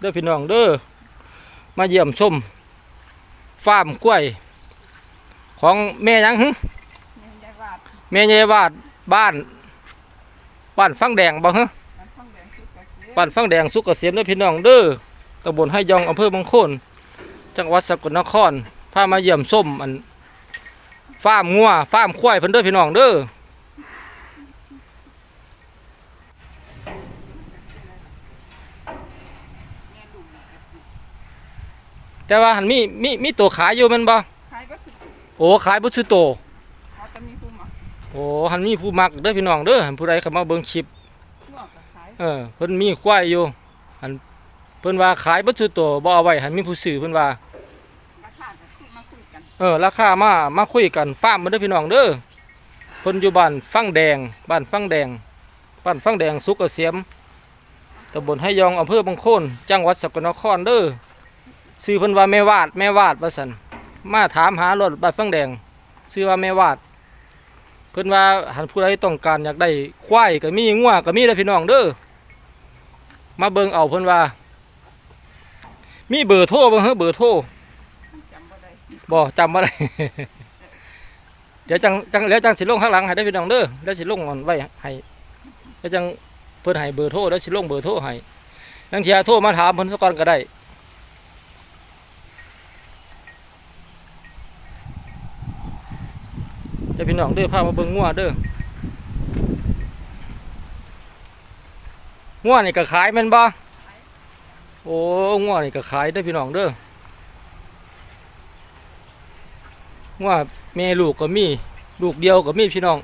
เด้อพี่น้องเด้อมาเยี่ยมชมฟาร์มกล้วย ของแม่หยังหึแม่ยายวาดแม่ใหญ่วาดบ้าน บ้านฟังแดงบ่ฮะมันท่องแดงสุดกระเสียบ้านฟังแดงสุกเกษมเด้อพี่น้องเด้อตำบลให้ยองอำเภอบางโคน จังหวัดสกลนครพามาเยี่ยมส้มอันฟาร์มงัวฟาร์มควายเพิ่นเด้อพี่น้องเด้อ แต่ว่าหันมีมีมีตัวขายอยู่แมันบ่ขายก็สุดโอ้ขายบ่ซื้อโตวเขาจะมีผู้มาโอ้หันมีผู้มักเด้อพี่น้องเด้อหันผู้ใดเข้ามาเบิ่งคลิปงอกกับขายเออเพิ่นมีควายอยู่หันเพิ่นว่าขายบ่ซื้อโตวบ่เอาไว้หันมีผู้ซื้อเพิ่นว่า ราคาจะคุยมาคุยกันเออราคามามาคุยกันฟาร์มมาเด้อพี่น้องเด้อเพิ่นอยู่บ้านฟังแดงบ้านฟังแดงบ้านฟังแดงสุกเกษมตำบลให้ยองอำเภอบางโคนจังหวัดสกลนครเด้อ ชื่อเพิ่นว่าแม่วาดแม่วาดว่าซั่นมาถามหารถบ้านฟังแดงชื่อว่าแม่วาด เพิ่นว่าหันผู้ใดต้องการอยากได้ควายก็มีงัวก็มีเด้อพี่น้องเด้อมาเบิ่งเอาเพิ่นว่า มีเบอร์โทรบ่เฮ้อเบอร์โทรบ่ได้บ่จำบ่ได้เดี๋ยวจังจังแล้วจังสิลงข้างหลังให้ได้พี่น้องเด้อแล้วสิลงมันไว้ให้แล้วจังเพิ่นให้เบอร์โทรแล้วสิลงเบอร์โทรให้ลังเทียโทรมาถามเพิ่นซะก่อนก็ได้ เดี๋ยวพี่น้องเด้อพามาเบิ่งงัวเด้องัวนี่ก็ขายแม่นบ่โอ้งัวนี่ก็ขายเด้พี่น้องเด้อว่าแม่ลูกก็มี ลูกเดียวก็มีพี่น้อง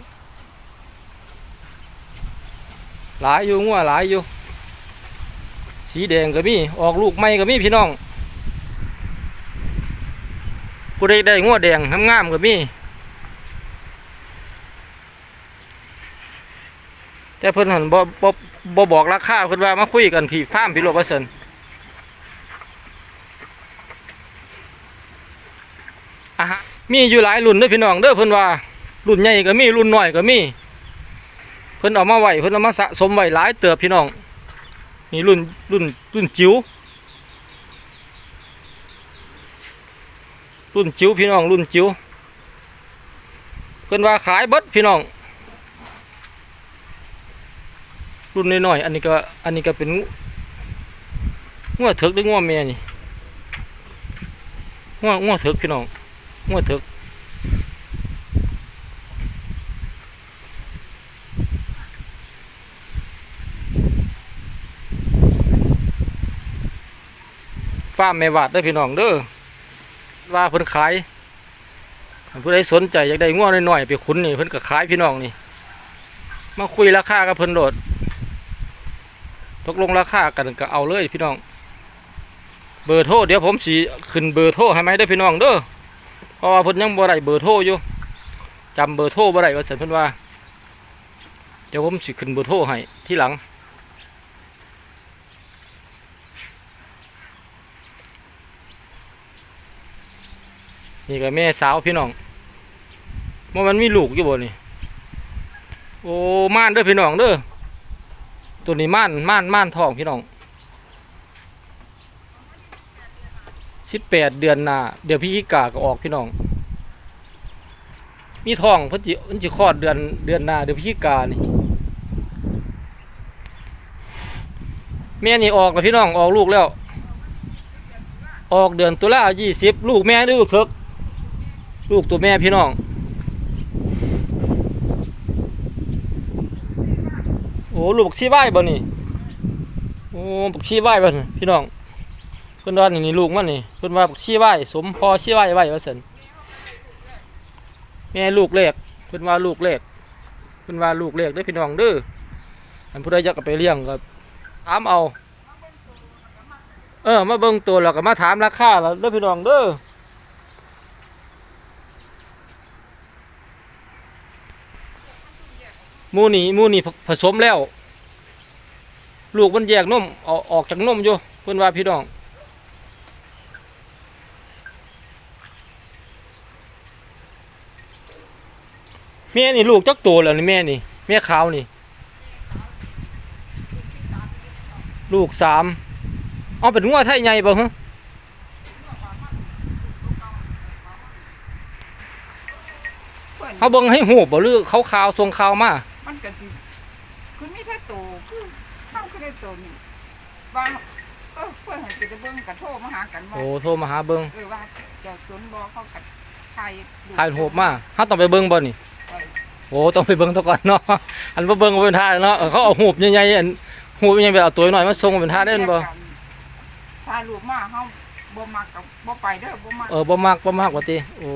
หลายอยู่งัวหลายอยู่ สีแดงก็มี ออกลูกใหม่ก็มีพี่น้องผู้ใดได้งัวแดงงามๆก็มี แต่เพิ่นหันบ่บ่บ่บอกราคาเพิ่นว่ามาคุยกันพี่ฟาร์มพี่โลกว่าซั่นอะฮะมีอยู่หลายรุ่นเด้อพี่น้องเด้อเพิ่นว่ารุ่นใหญ่ก็มีรุ่นน้อยก็มี เพิ่นเอามาไว้เพิ่นเอามาสะสมไว้หลายเติบพี่น้องนี่รุ่นรุ่นรุ่นจิ๋วรุ่นจิ๋วพี่น้องรุ่นจิ๋วเพิ่นว่าขายเบิดพี่น้อง รุ่นน้อยๆอันนี้ก็อันนี้ก็เป็นงัวเถิกหรืองัวแม่นี่งัวงัวเถิกพี่น้องงัวเถึกฟ้าร์มแม่วาดเด้พี่น้องเด้อว่าเพิ่นขายผู้ใดสนใจอยากได้งัวน้อยๆไปขุนนี่เพิ่นก็ขายพี่น้องนี่มาคุยราคากับเพิ่นโดด ตกลงราคากันก็เอาเลยพี่น้อง เบอร์โทรเดี๋ยวผมสิขึ้นเบอร์โทรให้ไหมเด้อพี่น้องเด้อเพราะว่าเพิ่นยังบ่ได้เบอร์โทรอยู่จำเบอร์โทรบ่ได้ว่าซั่นเพิ่นว่า เดี๋ยวผมสิขึ้นเบอร์โทรให้ที่หลังนี่ก็แม่สาวพี่น้องว่ามันมีลูกอยู่บ่นี่ โอ้ม่านเด้อพี่น้องเด้อ ตัวนี้ม่านม่านม่านทองพี่น้องสิบแปดเดือนหน้าเดี๋ยวพี่กิกาก็ออกพี่น้อง มีทองเพิ่นจิเพิ่นจิคลอดเดือนเดือนหน้าเดี๋ยวพี่กิกานี่แม่นี่ออกแล้วพี่น้องออกลูกแล้ว ออกเดือนตุลายี่สิบลูกแม่ลูกเถิกลูกตัวแม่พี่น้อง อ้ลูกบักชีไว้บ่นี่โอ้บักชีไว้บ่นพี่น้องเพิ่นว่านี่นี่ลูกมันนี่เพิ่นว่าบักชี้ไว้สมพอชี้ไว้ไว้ว่าซั่นแม่ลูกแรกเพิ่นว่าลูกแรกเพิ่นว่าลูกแรกเด้อพี่น้องเด้ออันผู้ใดอยากไปเลี้ยงก็ถามเอา เออมาเบิ่งตัวแล้วก็มาถามราคาแล้วเด้อพี่น้องเด้อ มูนี่มูนี่ผสมแล้ว ลูกมันแยกนมออกออกจากนมอยู่เพิ่อนว่าพี่น้องแม่นี่ลูกจักตัวแล้วนี่แม่นี่แม่ขาวนี่ ลูกสามเอาเป็นงัวไทยใหญ่บ่ฮะเพิ่นเขาเบิ่งให้หูบ่หรือเขาขาวทรงขาวมา มันก็สิคือมีแค่โตคือเฮาคือได้โตนี่บางเออเพิ่นให้สิได้เบิ่งก็โทรมาหากันว่าโอ้โทรมาหาเบิ่งเออว่าเจะสนบ่เขาก็ถ่ายถ่ายหูปมาเฮาต้องไปเบิ่งบ่นี่ไปโอ้ต้องไปเบิ่งซะก่อนเนาะอันบ่เบิ่งบ่เป็นท่าเนาะเออเขาเอาหูปใหญ่ๆอันหูปใหญ่ๆไปเอาตัวน้อยมาส่งเป็นท่าได้แม่นบ่ถ่ายรูปมาเฮาบ่มักก็บ่ไปเด้อบ่มักเออบ่มักบ่มักว่าติโอ้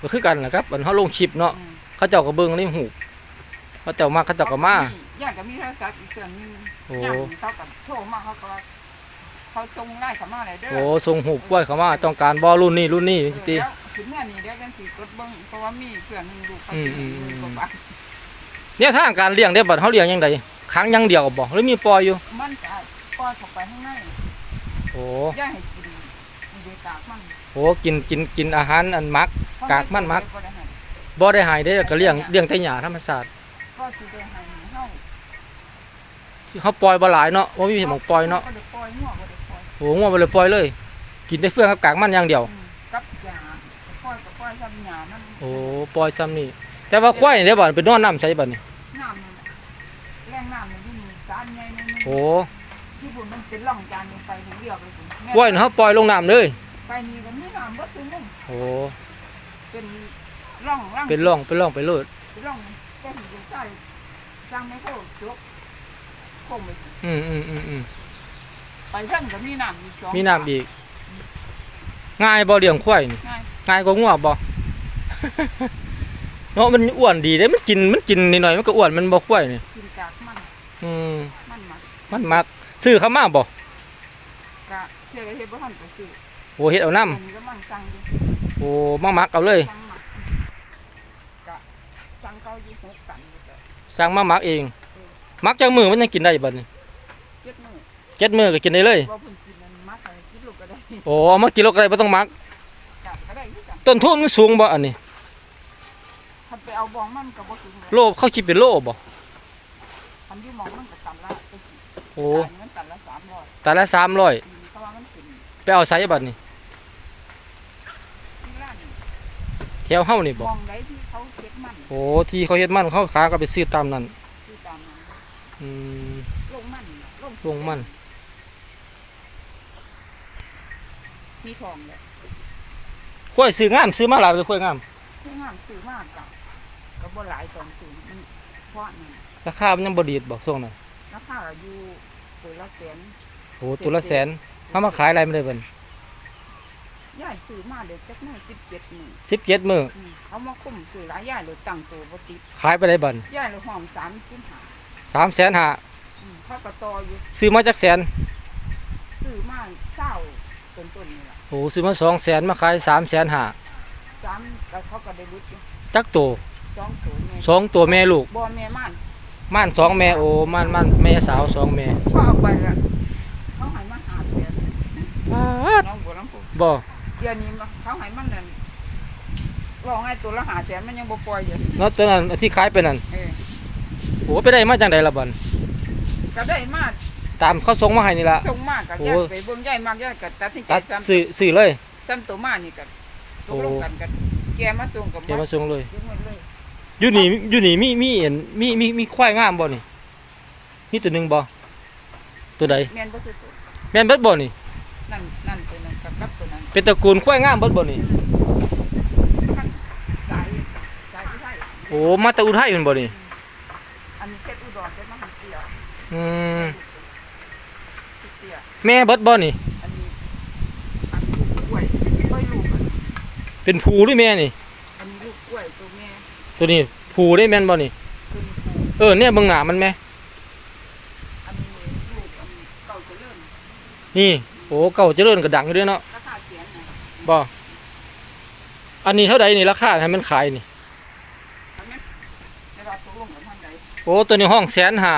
ก็คือกันแหละครับอันเฮาลงคลิปเนาะอืมเขาเจ้าก็เบิ่งในหูป เขาเจ้ามักเขาเจ้าก็มาย่างก็มีโทรศัพท์อีกเครื่องหนึงโอ้ย่างเขาก็โทรมาเขาก็ว่าเขาส่งไลน์เข้ามาเลยเด้อโอ้ส่งหูปไว้เข้ามาต้องการบ่รุ่นนี้รุ่นนี้จังซี่ติเออแล้วถึงเมื่อนี้เดี๋ยวจังสิกดเบิ่งเพราะว่ามีเครื่องหนึงลูกเขาอืมสิอืมอืมกว่าบาทเนี่ยทางการเลี้ยงได้บัดเฮาเลี้ยงจังไดขังอยังเดียวบ่หรือมีปล่อยอยู่มันจะปล่อยเข้าไปข้างในโอ้อย่าให้กินมีเดกากมันโหกินกินกินอาหารอันมัก กากมันมัก บ่ได้ให้บ่ได้หายได้ก็เลี้ยงเลี้ยงแต่หญ้าธรรมชาติ ก็สิได้ให้เฮาที่เขาปล่อยบ่หลายเนาะบ่มีหมองปล่อยเนาะบ่ได้ปล่อยหัวบ่ได้ปล่อยโอ้งัวบ่เลยปล่อยเลย กินแต่เฟืองกับกากมันอย่างเดียว อืมกับยาปล่อยก็ปล่อยกับยามันโอ้ปล่อยซ้ำนี่แต่ว่าควายนี่ได้บ่เป็นนอนน้ำใส่บัดนี่น้ำมันแรงน้ำมันอยู่นี่จานใหญ่นึงโอ้ที่บุญมันเป็นร่องจานลงไปถึงเดียวไปถึงแม่ควายนี่เฮาปล่อยลงน้ำเลยไปนี่ก็มีน้ำบ่ถึงมุมโอ้เป็นร่องร่องเป็นร่องเป็นร่องไปเลยเป็นร่อง แก็ถึงจะใส่สร้างไม่เข้าจกคงไปอืมอืมอืมอืมไปเพิ่นก็มีน้ำอีกสองมีน้ำอีก ง่ายบ่เลี้ยงควายนี่ง่ายง่ายกว่างัวบ่ เนาะมันอ้วนดีเด้มันกินมันกินนิดหน่อยมันก็อ้วนมันบ่ควายนี่กินกากมันอืมมันมักมันมักซื้อเข้ามาบ่กะเชื่อเฮ็ดบ่ทันก็ซื้อโอ้เฮ็ดเอาน้อันนี้ก็มันสั่งอยู่ำโอ้มามักเอาเลย สั่ง สั่งเขาอยู่หกกันอยู่แต่สั่งมามักเองมักจังมือมันยังกินได้บัดนี้เจ็ดมื้อเจ็ดมือก็กินได้เลยว่าเพิ่นกินนั้นมักอะไรกินลูกก็ได้โอ้เอามากินโลก็ได้บ่ต้องมักกะก็ได้คือกันต้นทุนมันสูงบ่อันนี้คันไปเอาบองมันก็บ่ถึงเลยโลเขาคิดเป็นโลบ่คันอยู่หมองมันก็ตันละไปสิโอ้จ่ายเงินตันละ300แต่ละสามร้อยอืมเพราะว่ามันเป็นไปเอาไสบัดนี้ที่ร้านนี่แถวเฮานี่บ่มองได้ที่เขาเก็บมัน โอ้ที่เขาเฮ็ดมันเขาขาก็ไปซื้อตามนั้นคือตามนั้นอืม ลงมันน่ะลงลงมัน มีทองเลยควายซื้องามซื้อมาหลายเลยควายงามคืองามซื้อมากกับก็บ่หลายตอนซื้อมันเพราะนั่นราคามันยังบ่ดีดบ่ช่วงนั้นราคาอยู่ตัวละแสนโอ้ตัวละแสนเฮามาขายอะไรไม่ได้เบิ่น ย่ายซื้อมาเดี๋ยวจักหน่อย17มื้อ17มื้ออืมเขามาคุ้มซื้อหลายย่ายเลยตั้งตัวบ่ติดขายไปได้บัดย่ายเลยห้อง35 3แสนห้าอืมเขาก็ต่ออยู่ซื้อมาจักแสนซื้อมาเศร้าต้นๆนี่ล่ะโอ้ซื้อมา2แสนมาขาย3แสนห้าสามแล้วเขาก็ได้รุดอยู่จักตัวสองตัวแม่สองตัวแม่ลูกบ่แม่ม่านม่านสองแม่โอ้ม่านม่านแม่สาวสองแม่พอเอาไปละเขาให้มาหาแสนน้องบัวลำพูบ่ เดี๋ยวนี้มันเขาให้มันนั่นลองให้ตัวละหาแสนมันยังบ่ปล่อยอยู่เนาะตัวนั้นที่ขายไปนั่นเออโอ้ไปได้มาจังไดล่ะบัดก็ได้มาตามเขาส่งมาให้นี่ล่ะส่งมากกับโอ้ย่าไปเบิ่งย่ายมากย่ายกับตัดสินใจตัดซ้ซื้อซื้อเลยำซ้ำตัวมานี่กับตกลงกันกันแกมาส่งกับเดี๋ยวมาส่งเลยยกเงินเลยอยู่นี่อยู่นี่มีมีเห็นมีมีมีควายงามบ่นี่มีตัวหนึงบ่ตัวใดแม่นบ่คือตัวแม่นเบิดบ่นี่นั่นนั่นตัวนั้นกับกับตัวนั้น เป็นตระกูลควยงามเบิดบ่นี่ขั้นสายสายที่ไทยโอ้มาแต่อุทัยแม่นบ่นี่อันนี้เพชรอุดรเพชรมหาเตี้ยอืมเตี้ยแม่เบิดบ่นี่อันนี้อันนี้ลูกกล้วยค่อยลูกอันเป็นผูหรือแม่นี่ อันนี้ลูกกล้วยตัวแม่ตัวนี้ผูได้แม่นบ่นี่ตัวนี้ผูเออเนี่ยเบิ่งหน้ามันแม่อันนี้ลูกอันเก่าเจะเริ่มนี่โอ้เก่าเจริญก็ดังอยู่เด้เนาะราคาเสียงนะ บ่อันนี้เท่าใดนี่ราคาให้มันขายนี่ทำไหมในราตกลงกับท่านใดโอ้ตัวนี้ห้องแสนห้า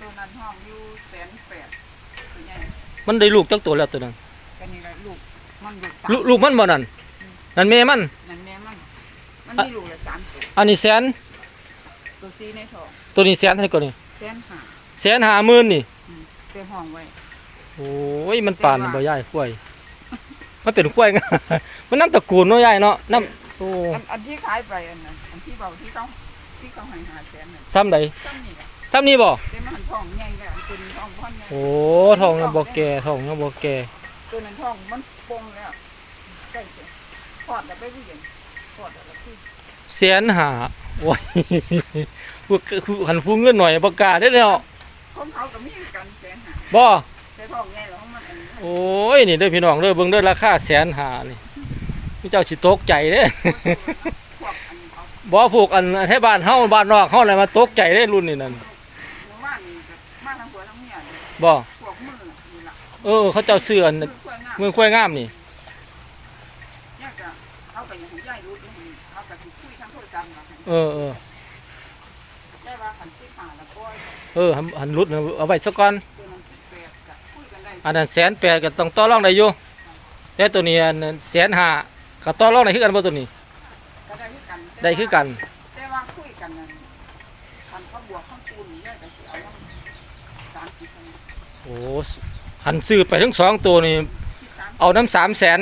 ตัวนั้นห้องอยู่แสนแปดตัวใหญ่มันได้ลูกจักตัวแล้วตัวนั้นกันนี่แหละลูกมันลูกสามลูกลูกมันบ่นั่นนั่นแม่มัน นั่นแม่มันมันมีลูกละสามตัวอันนี้แสนตัวซีในท้องตัวนี้แสนเท่าไหร่ก่อนนี่แสนห้าแสนห้าหมื่นนี่เต็มห้องไว้โโอ้ยมันป่านบ่ยายกล้วย มันเป็นกล้วยงามันน้ำตระกูลเนาะยายเนาะน้ำโอ้อันอันที่ขายไปอันนั้นอันที่เบาที่เขาที่เขาให้หาแสนน่ะซ้ำใดซ้ำนี่แหละซ้ำนี่บ่แต่มันทองใหญ่แล้วอันตัวนี้ทองพันใหญ่โอ้ทองยังบ่แก่ทองยังบ่แก่ตัวนั้นทองมันปงแล้วใกล้จะทอดแล้วไปผู้หญิงทอดแล้วคือแสนหาโอ้ยผู้ผู้หันผู้เงินหน่อยบ่กล้าได้อเนาะของเขาก็มีกันแสนหาบ่ แต่ทองใหญ่แล้วมันอันนี้โอ้ยนี่เด้อพี่น้องเด้อเบิ่งเด้อราคาแสนหานี่พี่เจ้าสิตกใจเด้อพวกอันเขาบ่พวกอันแท้บ้านเฮาบ้านนอกเฮาอะไรมาตกใจเด้รุ่นนี้นั่นหมู่บ้านนี่แบบมาทางหัวทางเมียเนี่ยบ่พวกมือนี่ล่ะเออ เขาเจ้าซื้ออันมือกล้วยงามมือกล้วยงามนี่ เนี่ยจะเอาไปอย่างของยายรู้นี่เอาไปคุยทางโทรศัพท์นะเออเออได้ว่าขันสิบห้าแล้วก็เออหันหันรุดเอาไว้ซะก่อนตัวนั้ อันนั้นแสนแปดก็ต้องต่อรองได้อยู่แต่ตัวนี้อันนั้นแสนห้าก็ต่อรองได้คือกันบ่ตัวนี้ ก็ได้คือกันได้คือกัน แต่ว่าคุยกันนั้นคันเขาบวกข้างปูนนี่ยายก็สิเอาว่าสามสิบโอ้หันซื้อไปทั้งสองตัวนี่สิบสามเอาน้ำสามแสน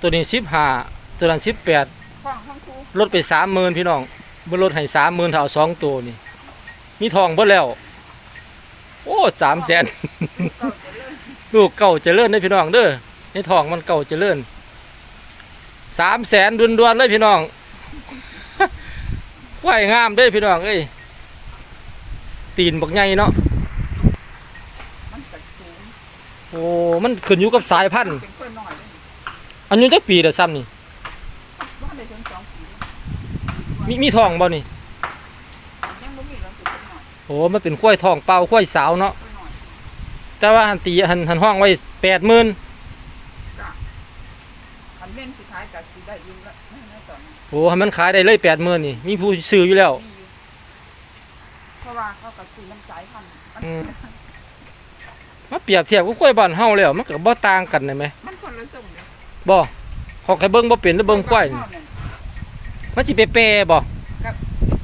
ตัวนี้สิบห้าตัวนั้นสิบแปดข้องข้างคูลดไปสามหมื่นพี่น้องบ่ลดให้สามหมื่นถ้าเอาสองตัวนี่มีทองเบิดแล้ว โอ้สามแสนเก่าจะเลูกเก่าเจริญเด้พี่น้องเด้อในทองมันเก่าเจริญสามแสนดุนดวนเลยพี่น้องไหวงามเด้พี่น้องเอ้ยตีนบักใหญ่เนาะโอ้มันขึ้นอยู่กับสายพันธุ์อันนี้จักปีเด้อซ้ำนี่บ้านได้ถึงสองปีมีมีทองบ่นี่ยังบ่มีแล้วเป็นนน้โอ้มันเป็นกล้วยทองเปล่ากล้วยสาวเนาะ แต่ว่าหันตีหันหันห้องไว้แปดหมื่นคันเม่นสุดท้ายก็สิได้ยินแล้วนั่นนะตอนนี้โอ้ให้มันขายได้เลยแปดหมื่นนี่ มีผู้ซื้ออยู่แล้ว มีอยู่เพราะว่าเขาก็ซื้อน้ำสายพันธุ์มันอืม มาเปรียบเทียบกับกล้วยบ้านเฮาแล้ว มันก็บ่ต่างกันได้ไหมมันคนละส่งเลยบ่ขอใครเบิ่งบ่เป็นหรือเบิ่งควายนี่มันสิไปแปรบ่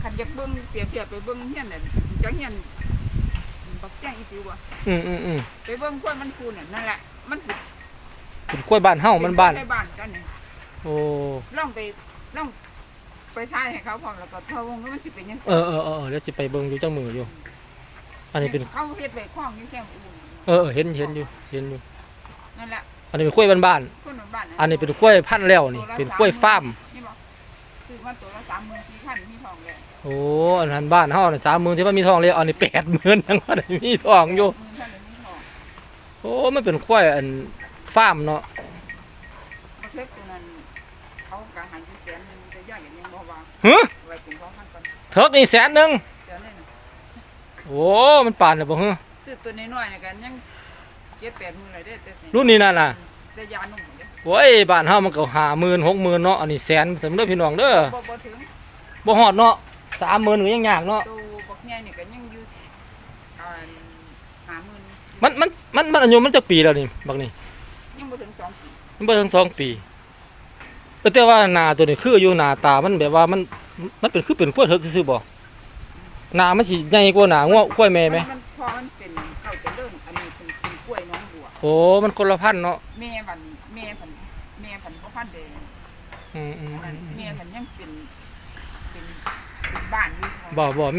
คันอยากเบิ่งเสียเปรียบไปเบิ่งเฮียนน่ะจังเฮียนบัก แซงอีติวบ่อืมอืมอืมไปเบิ่งคนมันคูน่ะนั่นแหละมันสิเป็นกล้วยบ้านเฮามันบ้านไปบ้านกันนี่โอ้ลองไปลองไปทายให้เขาพร้อมแล้วก็พะวงแล้วมันสิเป็นจังเออเออเออเออเดี๋ยวสิไปเบิ่งอยู่จังมืออยู่ อันนี้เป็น เขาเฮ็ดไว้คล้องอยู่แค่อู่เออเออเห็นเห็นอยู่ เห็นอยู่ นั่นแหละอันนี้เป็นกล้วยบ้านคนบ้านๆอันนี้เป็นกล้วยพันธุ์แล้วนี่ เป็นกล้วยฟาร์ม นี่บ่ซื้อมาตัวละ34,000มีทองแล้วโอ้อันนั้นบ้านเฮาน่ะ30,000ที่ว่ามีทองแล้วอันนี้80,000ยังบ่ได้มีทองอยู่มือท่านเลยมีทองโอ้มันเป็นกล้วยอันฟาร์มเนาะบ่เล็กตัวนั้นเขาก็ให้อยู่แสนหนึงแต่ย่าอย่างยังบ่ว่าหึไว้เป็นของท่านก่อนเถิกนี่แสนหนึงแสนนึงโอ้มันป่านแล้วบ่ฮึซื้อตัวน้อยๆนี่กันยัง7-8มื้อเลยเด้แต่สิรุ่นนี้นั่นน่ะแต่ยานุ่มเด้โอ้ยบ้านเฮามันก็50,000 60,000เนาะอันนี้แสนสำเด้อพี่น้องเด้อบ่บ่ถึง บ่ฮอดเนาะ 30,000ก็ยังยากเนาะตัวบักใหญ่นี่ก็ยังอยู่อ่า50,000มันมันมันมันอายุมันจักปีแล้วนี่บักนี่ยังบ่ถึงสองปีมันบ่ถึงสองปีเออแต่ว่าหน้าตัวนี้คืออยู่หน้าตามันแบบว่ามันมันเป็นคือเป็นขั้วเถิกซื่อๆบ่หน้ามันสิใหญ่กว่าหน้างัวกล้วยแม่ไหมมันพอมันเป็นเข้าเจะเริ่มอันนี้เป็นเป็นกล้วยน้องบัวโอ้มันคนละพันธุ์เนาะแม่พันแม่พันแม่พันบ่พันแดงอืมอืมอันอืนั้นมแม่พันยังเป็นเป็นเป็น บ้านอยู่ บ่บ่แม่